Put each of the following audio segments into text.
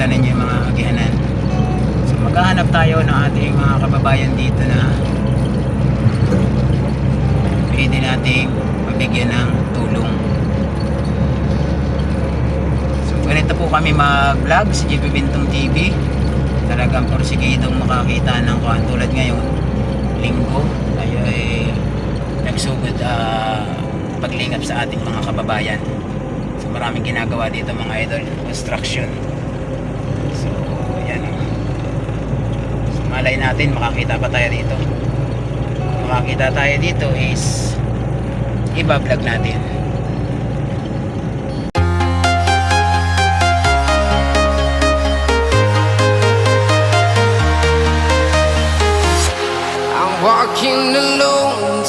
makita ninyo yung mga agihanan. So maghahanap tayo ng ating mga kababayan dito na pwede nating mabigyan ng tulong. So ganito po kami mag-vlog sa JP Bintong TV. Talagang porsigidong makakita ng kuhan tulad ngayon. Linggo tayo ay nagsugod ah, paglingap sa ating mga kababayan. So maraming ginagawa dito mga idol, construction. So yan o. So, malay natin makakita pa tayo dito. Makakita tayo dito is iba vlog natin. I'm walking alone,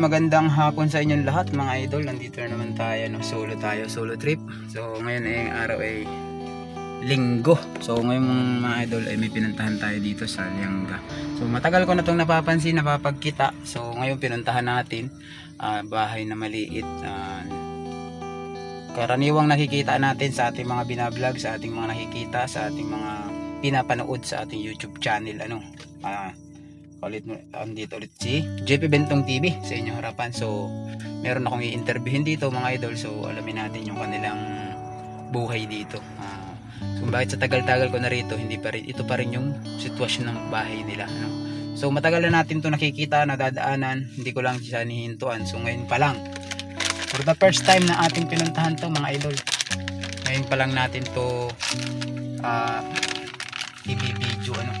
Magandang hapon sa inyong lahat mga idol. Nandito na naman tayo, no? solo tayo, solo trip. So ngayon ay ang araw ay linggo. So ngayon mga idol ay may pinuntahan tayo dito sa Lianga. So matagal ko na itong napapansin, napapagkita. So ngayon pinuntahan natin ah, bahay na maliit. ah, karaniwang nakikita natin sa ating mga binablog, sa ating mga nakikita, sa ating mga pinapanood sa ating YouTube channel. Ano? Ah, ulit andito ulit si JP Bentong TV sa inyong harapan. So meron akong i-interviewin dito mga idol. So alamin natin yung kanilang buhay dito. Ah, so bakit sa tagal-tagal ko na rito hindi pa rin ito pa rin yung sitwasyon ng bahay nila ano? so matagal na natin to nakikita nadadaanan. Hindi ko lang siya nihintuan. So ngayon pa lang. For the first time na ating pinuntahan to mga idol ngayon pa lang natin to ah i-video ano?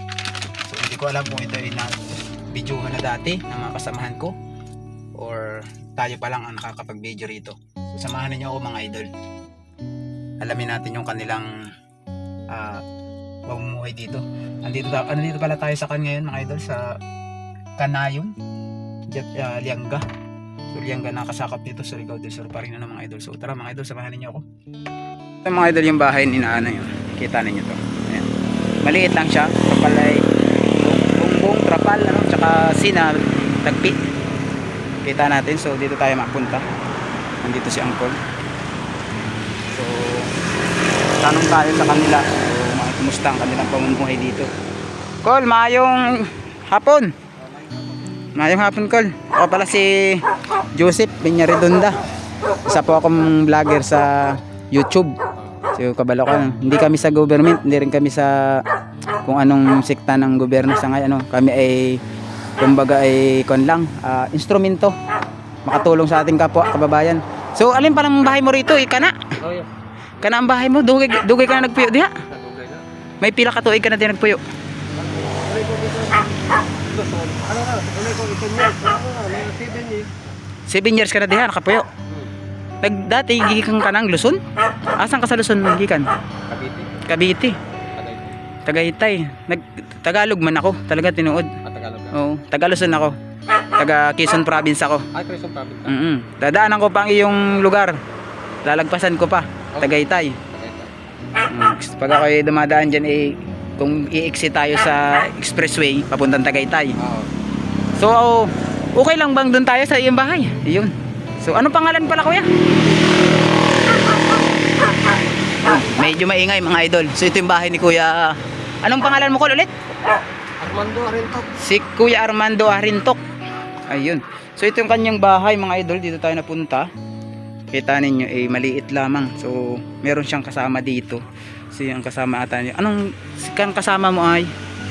So hindi ko alam kung ito ay videohan na dati ng mga kasamahan ko or tayo pa lang ang nakakapag-video rito. So samahan niyo ako mga idol. Alamin natin yung kanilang ah pamumuhay dito. Andito andito pala tayo sa kan ngayon mga idol sa Kanayong Jet uh, Lianga. So Lianga nakasakap dito sa Rigao del Sur pa rin na mga idol. So tara mga idol samahan niyo ako. Ito mga idol yung bahay ni Naana yun. Kita ninyo to. Ayan. Maliit lang siya. Kapalay buong trapal ano tsaka sina tagpi. Kita natin. So dito tayo mapunta nandito si Angkol so tanong tayo sa kanila. So kumusta ang kanilang pamumuhay dito? Kol maayong hapon. Maayong hapon Kol ako pala si Joseph Binyaredonda isa po akong vlogger sa YouTube. So kabalo ko. Hindi kami sa government hindi rin kami sa kung anong sekta ng gobyerno sa ngayon ano kami ay kumbaga ay kon lang ah, instrumento. Makatulong sa ating kapwa kababayan. So alin pa lang bahay mo rito ikana Oh, yeah. kana ang bahay mo? Dugay dugay ka na nagpuyo diha? May pila ka tuig ka na din nagpuyo? 7 years. 7 years ka na diha nakapuyo? Nag dati gikan ka ng Luzon? Asan ka sa Luzon gikan Cavite. Cavite Tagaytay. Nag Tagalog man ako talaga tinuod At Tagalog ka. oo taga Luzon ako taga Quezon province ako Ay, Quezon Province. Mm -mm. Dadaanan ko pa ang iyong lugar. Lalagpasan ko pa. Tagaytay. Tagaytay. Mm. Pag ako ay dumadaan dyan, eh, kung i-exit tayo sa expressway, papuntang Tagaytay. Oo. So, okay lang bang doon tayo sa iyong bahay? Iyon. So, ano pangalan pala kuya? Ah, medyo maingay mga idol. So, ito yung bahay ni kuya. Anong pangalan mo ko ulit? Armando Arentok. Si Kuya Armando Arintok. Ayun. So ito yung kanyang bahay mga idol. Dito tayo napunta. Kita ninyo eh maliit lamang. So meron siyang kasama dito. So yung kasama ata niya. Anong kan kasama mo ay?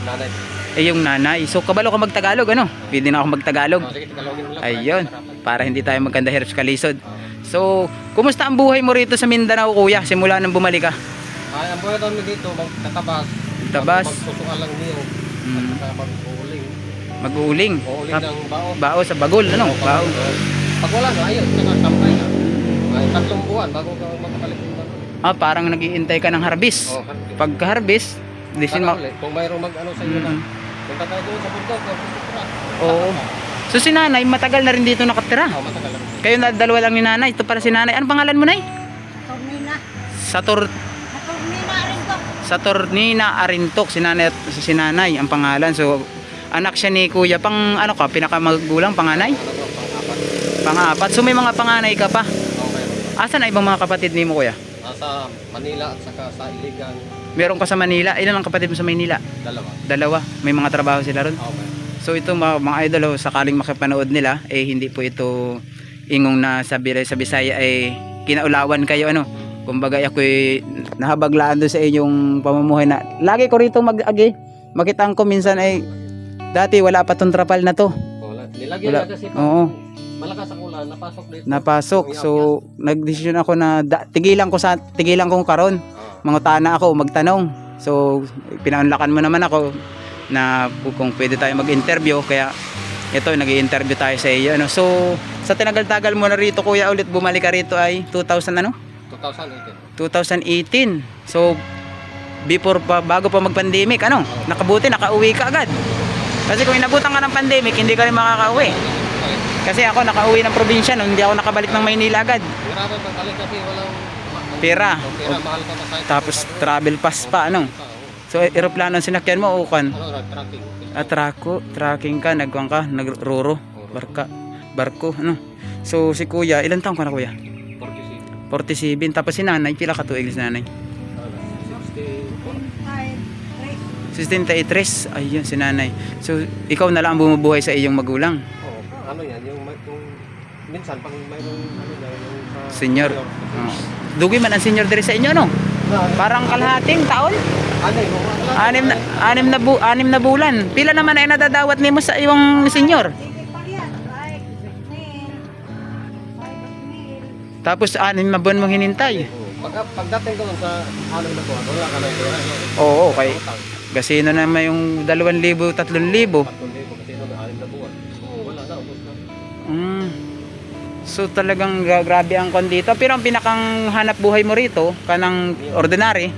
Nanay. Eh yung nanay. So kabalo ka magtagalog ano? Pwede na ako magtagalog. Oh. Ayun. Para hindi tayo magkanda hirap sa kalisod. So, kumusta ang buhay mo rito sa Mindanao kuya? Simula nang bumalik ka? Ay, ang buhay doon dito, magtatabas. Tabas. Magsusukan lang niyo. Mm. Mag-uuling. Mag-uuling. Uuling Tap- ng bao. Bao sa bagol ano? Bao. Pag wala na, ayun, saka kampay na. Ay, tatlong buwan bago ka makabalik yung bago. Ah, parang nagiintay ka ng harvest. Oh, harvest. Pagka harvest, disin mo. kung mayroong mag-ano sa inyo na, Mm. punta tayo doon sa bundok, sa Oo. So si nanay, matagal na rin dito nakatira. Oh, matagal lang. Kayo na dalawa lang ni nanay. Ito para si nanay. Anong pangalan mo, nay? Tornina. Satur Tornina rin ko. Saturnina Arintok, si nanay, at si nanay ang pangalan. So, anak siya ni kuya, pang ano ka, pinakamagulang, panganay? Pangapat. So, may mga panganay ka pa. Okay. Asan na ibang mga kapatid ni mo kuya? Nasa Manila at saka sa Iligan, Meron ka sa Manila. Ilan ang kapatid mo sa Manila? dalawa. Dalawa. May mga trabaho sila ron. Okay. So, ito mga, mga idol, oh, sakaling makapanood nila, eh hindi po ito ingong na sa, sa Bisaya ay kinaulawan kayo ano. Kumbaga ako'y nahabaglaan doon sa inyong pamumuhay na lagi ko rito mag-agi. Makita ko minsan ay dati wala pa tong trapal na to. Wala. Nilagyan Wala. na kasi Oo. malakas ang ulan, napasok dito. Napasok. So nagdesisyon ako na da- tigilan ko sa tigilan ko karon. Ah. Mga tana ako magtanong. So pinaunlakan mo naman ako na kung pwede tayo mag-interview kaya ito nag-i-interview tayo sa iyo ano. So sa tinagal-tagal mo na rito kuya ulit bumalik ka rito ay 2000 ano? 2018. 2018. So before pa bago pa mag-pandemic ano? Nakabuti nakauwi ka agad. Kasi kung inabutan ka ng pandemic, hindi ka rin makakauwi. Kasi ako nakauwi ng probinsya no, hindi ako nakabalik ng Maynila agad. Pera. Pera, mahal pa. Tapos travel pass pa ano. So eroplano ang sinakyan mo o kan? Ano, tracking. Atrako, tracking ka, nagkuhan ka, nagruro, barka, barko, ano. So si kuya, ilan taong ka na kuya? 47. 47. Tapos si nanay, pila ka tuig si nanay? Ano, 64. Ay, Grace. 63. Ayun, si nanay. So ikaw na lang ang bumubuhay sa iyong magulang. Oo, ano yan, yung, yung minsan pag mayroong ano yan, yung sa Senior. Oh. Dugi man ang senior diri sa inyo, no? Na, Parang kalahating taon. ano. Anim na, anim na, bu, anim na bulan. Pila naman ay nadadawat nimo sa iyong senior? Tapos anim na buwan mong hinintay. Pag, pagdating doon sa ano na to, wala ka na? Oo, okay. Utang. Gasino naman yung 2,000, 3,000. So talagang gra- grabe ang kon dito. Pero ang pinakang hanap buhay mo rito, kanang ordinary,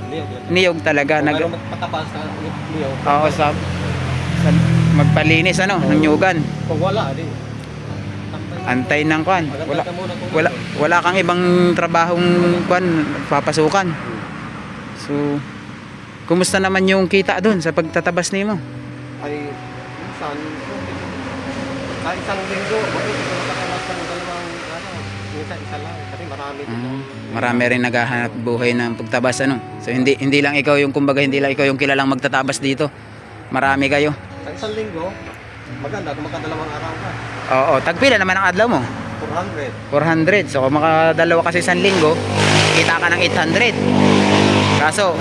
Niyog talaga. Kung Nag, mayroong magpatabas ka, niyog. oo, sa, sa magpalinis ano, ng nyugan. Kung wala, di. Antay ng kwan. Wala, Wala. Kung wala, kang ibang trabahong kwan, papasukan. So, kumusta naman yung kita doon sa pagtatabas nimo? ay minsan sa isang linggo bakit ito nakakalas ng dalawang ano minsan isa lang kasi marami Mm, rin naghahanap buhay ng pagtabas ano. So hindi hindi lang ikaw yung kumbaga hindi lang ikaw yung kilalang magtatabas dito. Marami kayo. sa isang linggo maganda kung makadalawang araw ka Oo, tagpila naman ang adlaw mo. 400 400. So kung makadalawa kasi isang linggo, kita ka ng 800. Kaso,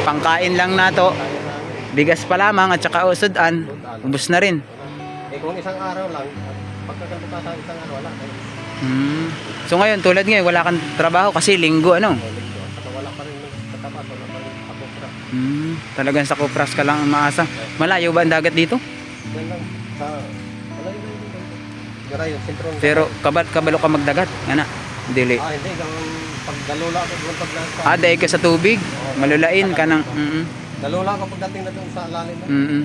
pangkain lang na to, bigas pa lamang at saka usudan, ubos na rin. eh kung isang araw lang pagkakabukasan isang araw wala eh Hmm. So ngayon, tulad ngayon, wala kang trabaho kasi linggo ano. wala pa rin katapas wala pa rin Hmm. Talagang sa Kupras ka lang ang maasa. Malayo ba ang dagat dito? yan lang sa wala yun lang dito Gara yung sentro Pero kabal kabalo ka magdagat, ana. Dili. ah hindi kang pagdalula ko doon Ah, dahil ka sa tubig, malulain ka ng mm dalula ko pagdating na doon sa lalim na mm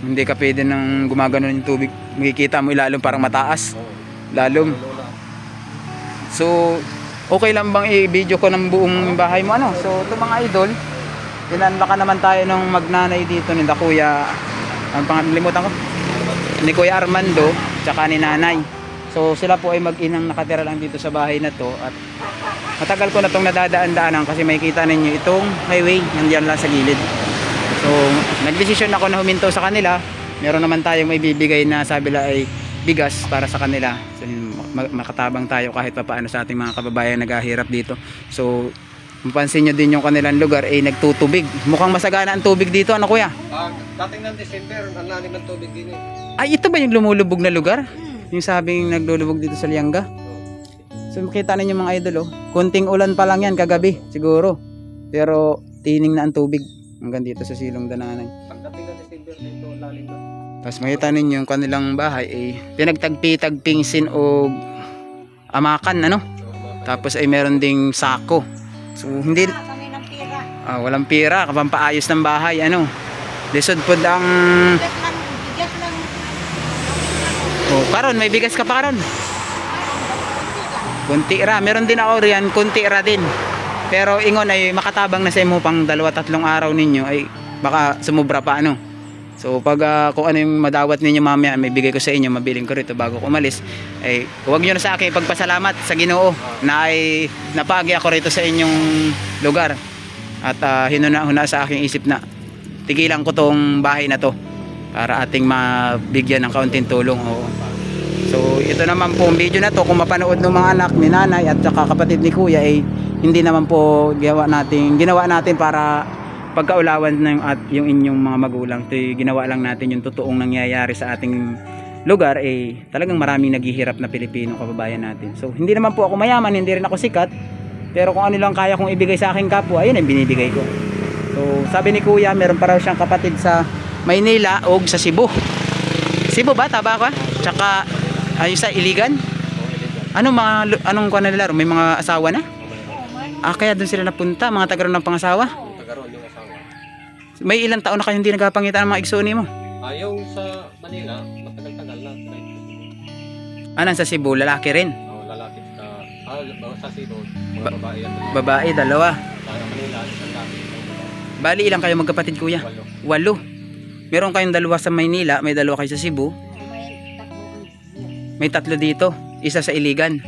Hindi ka pwede nang gumagano yung tubig. Makikita mo ilalong parang mataas. Dalula So, okay lang bang i-video ko ng buong bahay mo ano? So, ito mga idol, inanla ka naman tayo ng magnanay dito ni Kuya, ang pangalimutan ko, ni Kuya Armando, tsaka ni Nanay. So, sila po ay mag-inang nakatira lang dito sa bahay na to at matagal ko na itong nadadaan-daanan kasi makikita ninyo itong highway, nandiyan lang sa gilid. So, nagdesisyon ako na huminto sa kanila. Meron naman tayong may bibigay na sabi la ay bigas para sa kanila. So, makatabang tayo kahit pa paano sa ating mga kababayan naghahirap dito. So, mapansin nyo din yung kanilang lugar ay nagtutubig. Mukhang masagana ang tubig dito. Ano kuya? Pag dating ng December, ang lalim ng tubig din eh. Ay, ito ba yung lumulubog na lugar? Yung sabing naglulubog dito sa Lianga? So, makita ninyo mga idol, oh. Kunting ulan pa lang yan kagabi, siguro. Pero, tining na ang tubig hanggang dito sa silong dananay. Pagdating ng December dito, lalim na. Tapos makita ninyo yung kanilang bahay ay pinagtagpi-tagpingsin o amakan, ano? Tapos ay meron ding sako. So, hindi, Ah, walang pira, kapampaayos ng bahay, ano. Lisod po ang... Oh, karon may bigas ka pa karon. Kunti ra, meron din ako riyan, kunti ra din. Pero ingon ay makatabang na sa imo pang dalawa tatlong araw ninyo ay baka sumubra pa ano. So pag ah, kung ano yung madawat ninyo mamaya, may bigay ko sa inyo, mabiling ko rito bago ko umalis. Ay huwag niyo na sa akin pagpasalamat sa Ginoo na ay napagi ako rito sa inyong lugar. At uh, hinuna-huna sa aking isip na tigilan ko tong bahay na to para ating mabigyan ng kaunting tulong. Oo. So ito naman po ang video na to kung mapanood ng mga anak ni nanay at saka kapatid ni kuya ay hindi naman po ginawa natin ginawa natin para pagkaulawan ng at yung inyong mga magulang. Ito ginawa lang natin yung totoong nangyayari sa ating lugar eh talagang maraming naghihirap na Pilipino kababayan natin. So hindi naman po ako mayaman, hindi rin ako sikat. Pero kung ano lang kaya kong ibigay sa aking kapwa, ayun ang binibigay ko. So sabi ni kuya, meron pa raw siyang kapatid sa Maynila o sa Cebu. Cebu ba? Taba ka? Tsaka ayun sa Iligan? Ano mga anong kuha na nila? May mga asawa na? Ah, kaya doon sila napunta, mga taga ng pangasawa. Tagaroon yung. May ilang taon na kayo hindi nagkapangitan ng mga igsuni mo? Ah, yung sa Manila, matagal-tagal na. Ah, nasa Cebu, lalaki rin. Oh, lalaki sa ah, sa Cebu, mga babae yan. Babae, dalawa. Sa Manila, isang lalaki. Bali, ilang kayo magkapatid kuya? Walo. Walo. Meron kayong dalawa sa Maynila, may dalawa kayo sa Cebu, May tatlo. dito, isa sa Iligan.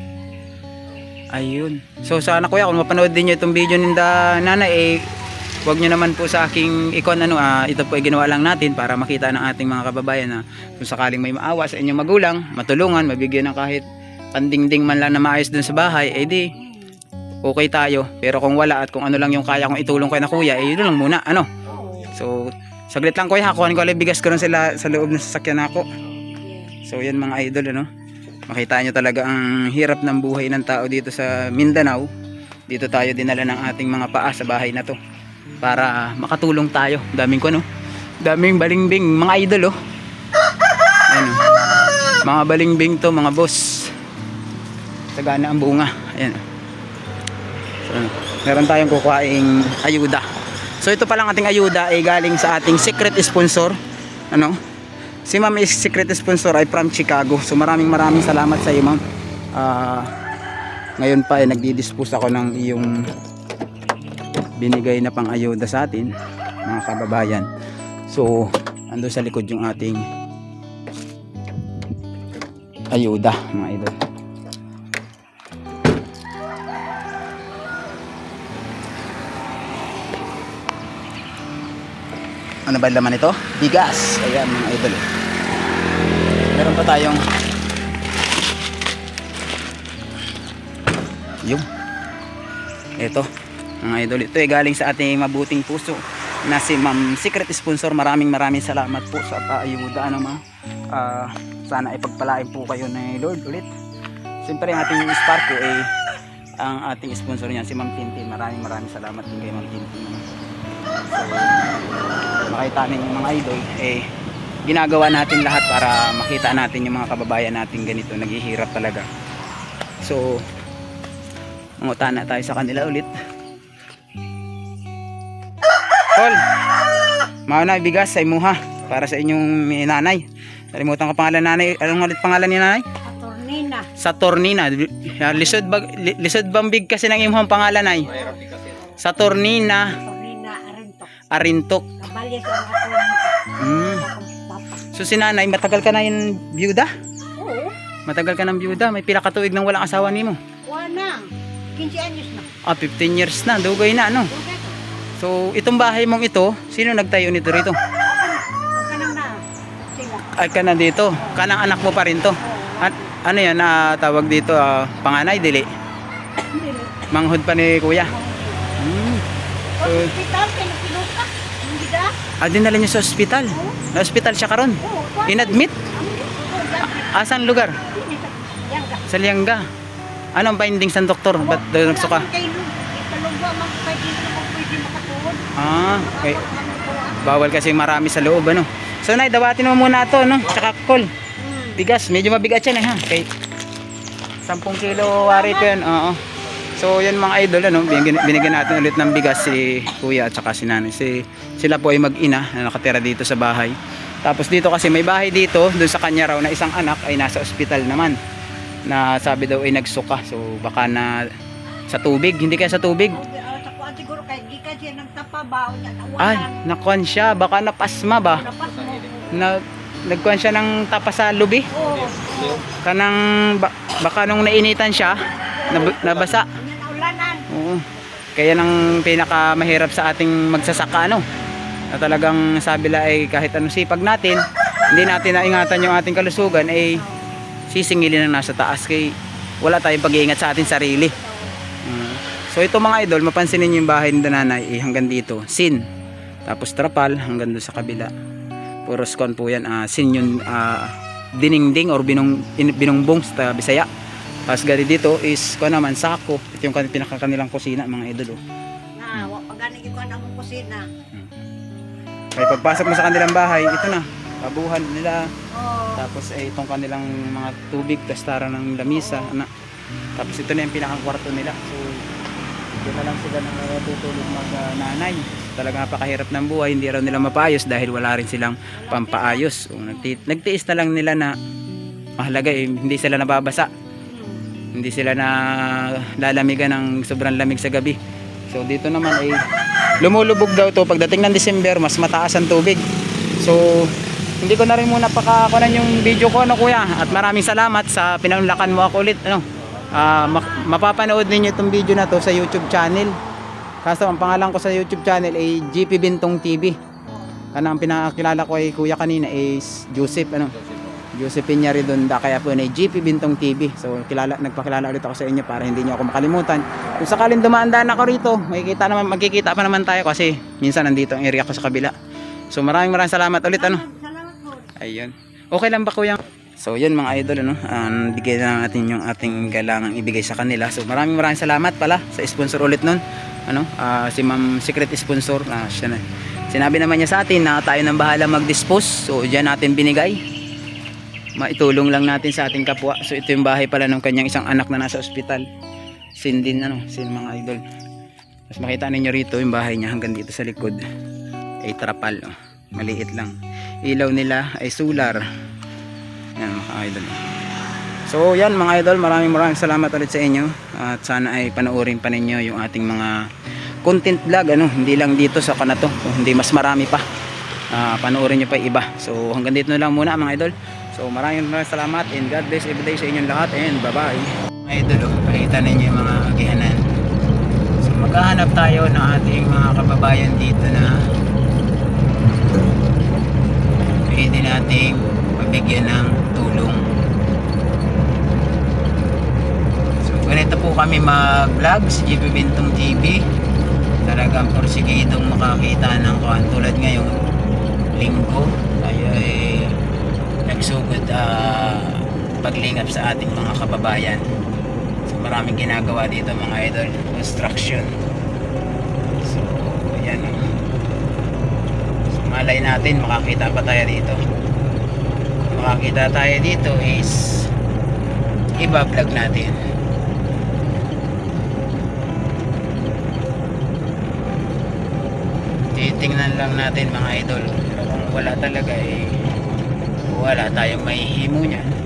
Ayun. So sana kuya kung mapanood din niyo itong video ni da nanay eh wag niyo naman po sa aking ikon ano ah, ito po ay ginawa lang natin para makita ng ating mga kababayan na kung sakaling may maawa sa inyong magulang, matulungan, mabigyan ng kahit pandingding man lang na maayos dun sa bahay, eh di okay tayo. Pero kung wala at kung ano lang yung kaya kong itulong kay na kuya, eh yun lang muna, ano. So, saglit lang kuya, kuhanin ko lang bigas ko rin sila sa loob ng sasakyan ako. So, yan mga idol, ano. Makita nyo talaga ang hirap ng buhay ng tao dito sa Mindanao. Dito tayo dinala ng ating mga paa sa bahay na to. Para makatulong tayo. Daming ko, no? Daming balingbing, mga idol, oh. Ayan, oh. Mga balingbing to, mga boss. Sagana ang bunga. Ayan. So, meron tayong kukuhaing ayuda. So ito palang ating ayuda ay galing sa ating secret sponsor. Ano? Si ma'am is secret sponsor ay from Chicago. So maraming maraming salamat sa iyo ma'am. Ah, ngayon pa ay nagdi-dispose ako ng iyong binigay na pang ayuda sa atin mga kababayan. So ando sa likod yung ating ayuda mga idol. Ano ba laman ito? Bigas. Ayan mga idol. Meron pa tayong yung ito mga idol ito ay galing sa ating mabuting puso na si ma'am secret sponsor. Maraming maraming salamat po sa paayuda ano ma'am. Ah, sana ay pagpalain po kayo ni Lord ulit. Siyempre ang ating Sparko ay ang ating sponsor niyan si ma'am Tintin maraming maraming salamat din kay ma'am Tintin so makita ninyo mga idol eh ginagawa natin lahat para makita natin yung mga kababayan natin ganito. Naghihirap talaga. So mangutana tayo sa kanila ulit Paul mauna bigas sa imuha para sa inyong nanay nalimutan ko pangalan nanay anong ulit pangalan ni nanay Attorney na. sa Tornina lisod ba li- lisod bambig kasi ng imong pangalan ay Mahirap din kasi. sa Tornina Attorney na arinto. Arintok Kabali sa mm. So si nanay matagal ka na yung byuda Oo. Matagal ka ng byuda, may pila ka tuig nang walang asawa nimo. Wala. 15 anyos na. Ah, 15 years na, dugay na ano. Okay. So, itong bahay mong ito, sino nagtayo nito rito? Okay lang na. Sila. Ay, ka na dito. Kanang anak mo pa rin to. At ano yan, na tawag dito, ah, panganay, dili. Manghod pa ni kuya. Hmm. So, Hospital, pinupinuka. Hindi da. ah, dinala niyo sa ospital. Na ospital siya karon. Inadmit? Asan lugar? Sa Liangga. Anong findings ng doktor? Ba't nagsuka? Kay Lu. Ikalugwa, mag pwede na mag pwede makatuod. Ah, ah. Bawal kasi marami sa loob, ano. So, nay, dawatin mo muna to, no? Tsaka kol. Hmm. Bigas, medyo mabigat yan eh ha. Kay 10 kilo wari ko yan. Oo. So yan mga idol ano, binigyan, binigyan natin ulit ng bigas si kuya at saka si nanay. Si, sila po ay mag-ina na nakatira dito sa bahay. Tapos dito kasi may bahay dito, doon sa kanya raw na isang anak ay nasa ospital naman. Na sabi daw ay nagsuka. So baka na sa tubig, hindi kaya sa tubig. Ba o niya Ay, nakuan siya, baka napasma ba? Dapat mo. Nag nagkuan siya ng tapa sa lubi. Oo. Kanang ba, baka nung nainitan siya, nab- nabasa. Oo. Kaya nang pinaka mahirap sa ating magsasaka ano. Na talagang sabi la ay kahit anong sipag natin, hindi natin naingatan yung ating kalusugan ay sisingilin na nasa taas kay wala tayong pag-iingat sa ating sarili. So ito mga idol, mapansinin niyo yung bahay ng nanay eh, hanggang dito, sin. Tapos trapal hanggang doon sa kabila. Puro skon po yan, ah, sin yung ah, diningding or binong, in- binongbong sa Bisaya. Tapos gari dito is ko naman sako. Ito yung kan- pinakakanilang kusina mga idol. Oh. Na, wa pa gani ko na mong kusina. Kaya pagpasok mo sa kanilang bahay, ito na. Tabuhan nila. Oo. Tapos eh, itong kanilang mga tubig, tastara ng lamisa. Ano. Tapos ito na yung pinakang kwarto nila. So, dito na lang sila natutulog mag-nanay. Talaga napakahirap ng buhay. Hindi raw nila mapaayos dahil wala rin silang pampaayos. So, nagti- nagtiis na lang nila na mahalaga eh, hindi sila nababasa. Hindi sila na lalamigan ng sobrang lamig sa gabi. So dito naman ay lumulubog daw to pagdating ng December mas mataas ang tubig. So hindi ko na rin muna pakakunan yung video ko ano kuya at maraming salamat sa pinanlakan mo ako ulit ano. Ma- mapapanood ninyo itong video na to sa YouTube channel. Kaso ang pangalan ko sa YouTube channel ay GP Bintong TV. Kanang pinakakilala ko ay kuya kanina is Joseph ano. Joseph Piñaridonda kaya po na GP Bintong TV. So kilala nagpakilala ulit ako sa inyo para hindi niyo ako makalimutan. Kung sakaling dumaan-daan ako rito, makikita naman magkikita pa naman tayo kasi minsan nandito ang area ko sa kabila. So maraming maraming salamat ulit ano. Salamat po. Ayun. Okay lang ba kuya? So yun mga idol ano, um, bigay na natin yung ating galangang ibigay sa kanila. So maraming maraming salamat pala sa sponsor ulit nun. Ano, ah, si Ma'am Secret Sponsor, ah, siya na. Sinabi naman niya sa atin na tayo nang bahala mag-dispose. So diyan natin binigay. Maitulong lang natin sa ating kapwa. So ito yung bahay pala ng kanyang isang anak na nasa ospital. Sin din ano, sin mga idol. Tapos makita ninyo rito yung bahay niya hanggang dito sa likod. Ay trapal. Oh. Maliit lang. Ilaw nila ay solar. Yan mga idol. So yan mga idol, maraming maraming salamat ulit sa inyo. At sana ay panoorin pa ninyo yung ating mga content vlog ano, hindi lang dito sa kanato, hindi mas marami pa. Ah, panoorin nyo pa iba. So hanggang dito na lang muna mga idol. So maraming maraming salamat and God bless everyday sa inyong lahat and bye bye. Mga idol, oh, pakita ninyo yung mga agihanan. So maghahanap tayo ng ating mga kababayan dito na pwede nating mabigyan ng tulong. So ganito po kami mag-vlog sa GP Bintong TV. Talagang porsigidong makakita ng kuhan tulad ngayong linggo. Tayo ay nagsugod ah, paglingap sa ating mga kababayan. So maraming ginagawa dito mga idol. Construction. So yan. oh. So, malay natin makakita pa tayo dito. Makakita tayo dito is iba vlog natin. Titingnan lang natin mga idol. Kung wala talaga eh wala tayong mahihimo niyan.